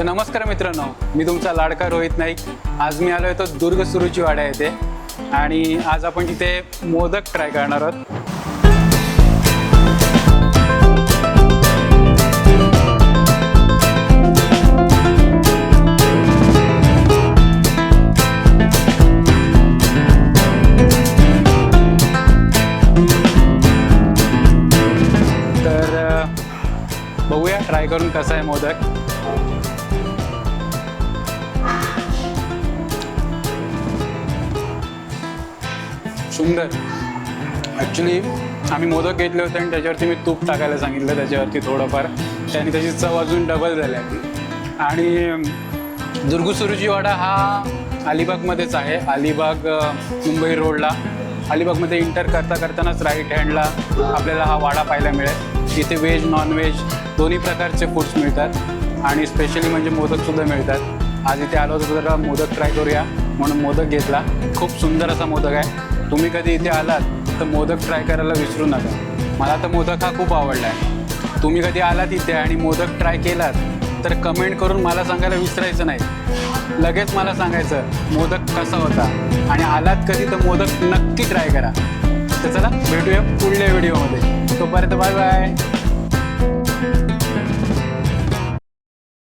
तर नमस्कार मित्रांनो मी तुमचा लाडका रोहित नाईक. आज मी आलो आहे तो दुर्ग सुरुची वाड्या येते आणि आज आपण तिथे मोदक ट्राय करणार आहोत. तर बघूया ट्राय करून कसा आहे मोदक. सुंदर. ॲक्च्युली आम्ही मोदक घेतले होते आणि त्याच्यावरती मी तूप टाकायला सांगितलं त्याच्यावरती थोडंफार. त्याने त्याची चव अजून डबल झाली आहे. आणि दुर्गुसुरुजी वाडा हा अलिबागमध्येच आहे. अलिबाग मुंबई रोडला अलिबागमध्ये इंटर करता करतानाच राईट हँडला आपल्याला हा वाडा पाहायला मिळेल. इथे व्हेज नॉनव्हेज दोन्ही प्रकारचे फूड्स मिळतात. आणि स्पेशली म्हणजे मोदकसुद्धा मिळतात. आज इथे आलो होतो जरा मोदक ट्राय करूया. म्हणून मोदक घेतला. खूप सुंदर असा मोदक आहे. तुम्ही कधी इथे आलात तर मोदक ट्राय करायला विसरू नका. मला तर मोदक हा खूप आवडला आहे तुम्ही कधी आलात इथे आणि मोदक ट्राय केलात तर कमेंट करून मला सांगायला विसरायचं नाही. लगेच मला सांगायचं मोदक कसा होता? आणि आलात कधी तर मोदक नक्की ट्राय करा. तर चला भेटूया पुढल्या व्हिडिओमध्ये तोपर्यंत बाय बाय